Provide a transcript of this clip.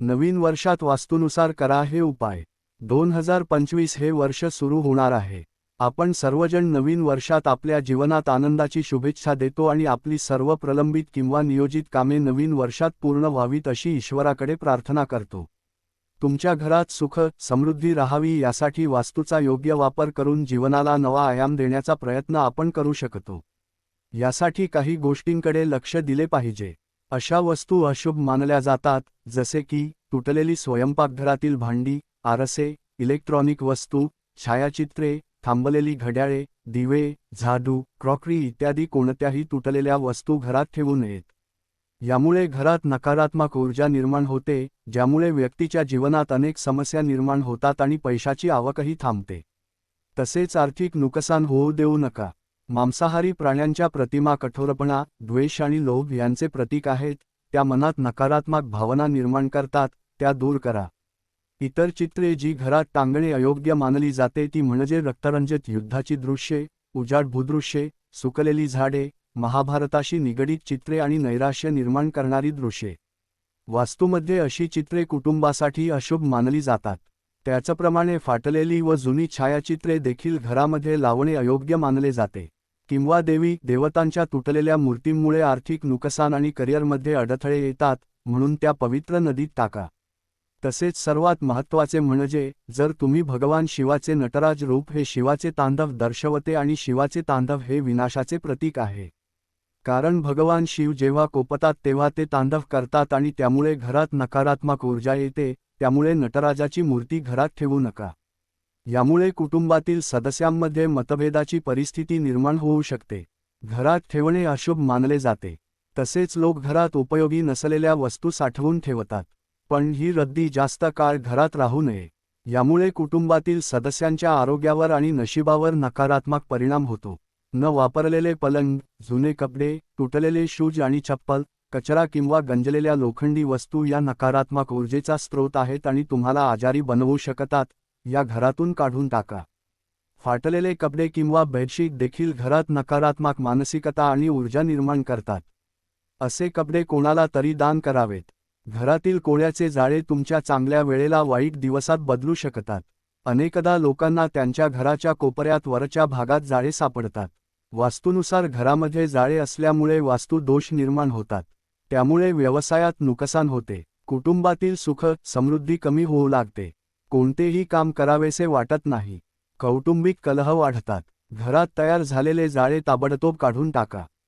नवीन वर्षात वास्तूनुसार करा हे उपाय. दोन हजार पंचवीस हे वर्ष सुरू होणार आहे. आपण सर्वजण नवीन वर्षात आपल्या जीवनात आनंदाची शुभेच्छा देतो आणि आपली सर्व प्रलंबित किंवा नियोजित कामे नवीन वर्षात पूर्ण व्हावीत अशी ईश्वराकडे प्रार्थना करतो. तुमच्या घरात सुख समृद्धी राहावी यासाठी वास्तूचा योग्य वापर करून जीवनाला नवा आयाम देण्याचा प्रयत्न आपण करू शकतो. यासाठी काही गोष्टींकडे लक्ष दिले पाहिजे. अशा वस्तू अशुभ मानल्या जातात जसे की तुटलेली स्वयंपाकघरातील भांडी आरसे इलेक्ट्रॉनिक वस्तू छायाचित्रे थांबलेली घड्याळे दिवे झाडू क्रॉकरी इत्यादी कोणत्याही तुटलेल्या वस्तू घरात ठेवू नयेत. यामुळे घरात नकारात्मक ऊर्जा निर्माण होते ज्यामुळे व्यक्तीच्या जीवनात अनेक समस्या निर्माण होतात आणि पैशाची आवकही थांबते. तसेच आर्थिक नुकसान होऊ देऊ नका. मांसाहारी प्राण्यांच्या प्रतिमा कठोरपणा द्वेष आणि लोभ यांचे प्रतीक आहेत. त्या मनात नकारात्मक भावना निर्माण करतात त्या दूर करा. इतर चित्रे जी घरात टांगणे अयोग्य मानली जाते ती म्हणजे रक्तरंजित युद्धाची दृश्ये उजाड भूदृश्ये सुकलेली झाडे महाभारताशी निगडीत चित्रे आणि नैराश्य निर्माण करणारी दृश्ये. वास्तूमध्ये अशी चित्रे कुटुंबासाठी अशुभ मानली जातात. त्याचप्रमाणे फाटलेली व जुनी छायाचित्रे देखील घरामध्ये लावणे अयोग्य मानले जाते. किंवा देवी देवतांच्या तुटलेल्या मूर्तींमुळे आर्थिक नुकसान आणि करिअरमध्ये अडथळे येतात म्हणून त्या पवित्र नदीत टाका. तसेच सर्वात महत्त्वाचे म्हणजे जर तुम्ही भगवान शिवाचे नटराज रूप हे शिवाचे तांधव दर्शवते आणि शिवाचे तांधव हे विनाशाचे प्रतीक आहे. कारण भगवान शिव जेव्हा कोपतात तेव्हा ते तांधव करतात आणि त्यामुळे घरात नकारात्मक ऊर्जा येते त्यामुळे नटराजाची मूर्ती घरात ठेवू नका. यामुळे कुटुंबातील सदस्यांमध्ये मतभेदाची परिस्थिती निर्माण होऊ शकते. घरात ठेवणे अशुभ मानले जाते. तसेच लोक घरात उपयोगी नसलेल्या वस्तू साठवून ठेवतात. पण ही रद्दी जास्त काळ घरात राहू नये. यामुळे कुटुंबातील सदस्यांच्या आरोग्यावर आणि नशिबावर नकारात्मक परिणाम होतो. न वापरलेले पलंग जुने कपडे तुटलेले शूज आणि चप्पल कचरा किंवा गंजलेल्या लोखंडी वस्तू या नकारात्मक ऊर्जेचा स्रोत आहेत आणि तुम्हाला आजारी बनवू शकतात. या घरातून काढून टाका. फाटलेले कपडे किंवा बेडशीट देखील घरात नकारात्मक मानसिकता आणि ऊर्जा निर्माण करतात. असे कपडे कोणाला तरी दान करावेत. घरातील कोळ्याचे जाळे तुमच्या चांगल्या वेळेला वाईट दिवसात बदलू शकतात. अनेकदा लोकांना त्यांच्या घराच्या कोपऱ्यात वरच्या भागात जाळे सापडतात. वास्तूनुसार घरामध्ये जाळे असल्यामुळे वास्तू दोष निर्माण होतात. त्यामुळे व्यवसायात नुकसान होते. कुटुंबातील सुख समृद्धी कमी होऊ लागते. कोणतेही काम करावेसे वाटत नाही. कौटुंबिक कलह वाढतात. घरात तयार झालेले जाळे ताबडतोब काढून टाका.